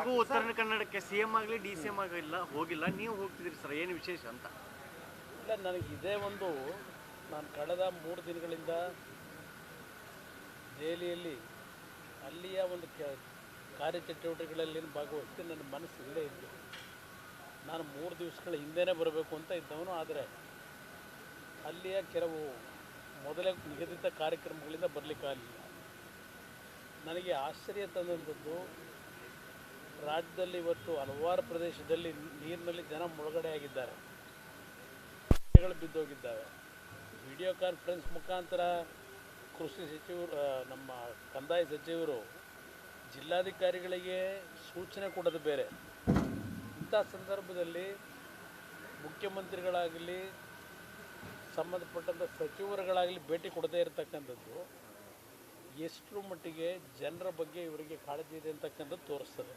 ಇದುವರೆಗೂ ಉತ್ತರ ಕನ್ನಡಕ್ಕೆ ಸಿ ಎಂ ಆಗಲಿ ಡಿ ಸಿ ಎಂ ಆಗಿಲ್ಲ ಹೋಗಿಲ್ಲ. ನೀವು ಹೋಗ್ತಿದ್ದೀರಿ ಸರ್ ಏನು ವಿಶೇಷ ಅಂತ? ಇಲ್ಲ ನನಗೆ ಇದೇ ಒಂದು ನಾನು ಕಳೆದ ಮೂರು ದಿನಗಳಿಂದ ದೆಹಲಿಯಲ್ಲಿ ಅಲ್ಲಿಯ ಒಂದು ಕೆ ಕಾರ್ಯಚಟುವಟಿಕೆಗಳಲ್ಲಿ ಭಾಗವಹಿಸಿ ನನ್ನ ಮನಸ್ಸು ಇಲ್ಲೇ ಇತ್ತು ನಾನು ಮೂರು ದಿವಸಗಳ ಹಿಂದೆನೇ ಬರಬೇಕು ಅಂತ ಇದ್ದವನು ಆದರೆ ಅಲ್ಲಿಯ ಕೆಲವು ಮೊದಲೇ ನಿಗದಿತ ಕಾರ್ಯಕ್ರಮಗಳಿಂದ ಬರಲಿಕ್ಕಾಗಲಿಲ್ಲ ನನಗೆ ಆಶ್ಚರ್ಯ ತಂದಂಥದ್ದು ರಾಜ್ಯದಲ್ಲಿ ಇವತ್ತು ಹಲವಾರು ಪ್ರದೇಶದಲ್ಲಿ ನೀರಿನಲ್ಲಿ ಜನ ಮುಳುಗಡೆ ಆಗಿದ್ದಾರೆ ಬಿದ್ದೋಗಿದ್ದಾವೆ. ವಿಡಿಯೋ ಕಾನ್ಫರೆನ್ಸ್ ಮುಖಾಂತರ ಕೃಷಿ ಸಚಿವರು ನಮ್ಮ ಕಂದಾಯ ಸಚಿವರು, ಜಿಲ್ಲಾಧಿಕಾರಿಗಳಿಗೆ ಸೂಚನೆ ಕೊಡೋದು ಬೇರೆ. ಇಂಥ ಸಂದರ್ಭದಲ್ಲಿ ಮುಖ್ಯಮಂತ್ರಿಗಳಾಗಲಿ, ಸಂಬಂಧಪಟ್ಟಂಥ ಸಚಿವರುಗಳಾಗಲಿ ಭೇಟಿ ಕೊಡದೇ ಇರತಕ್ಕಂಥದ್ದು ಎಷ್ಟರ ಮಟ್ಟಿಗೆ ಜನರ ಬಗ್ಗೆ ಇವರಿಗೆ ಕಾಳಜಿ ಇದೆ ಅಂತಕ್ಕಂಥದ್ದು ತೋರಿಸ್ತದೆ.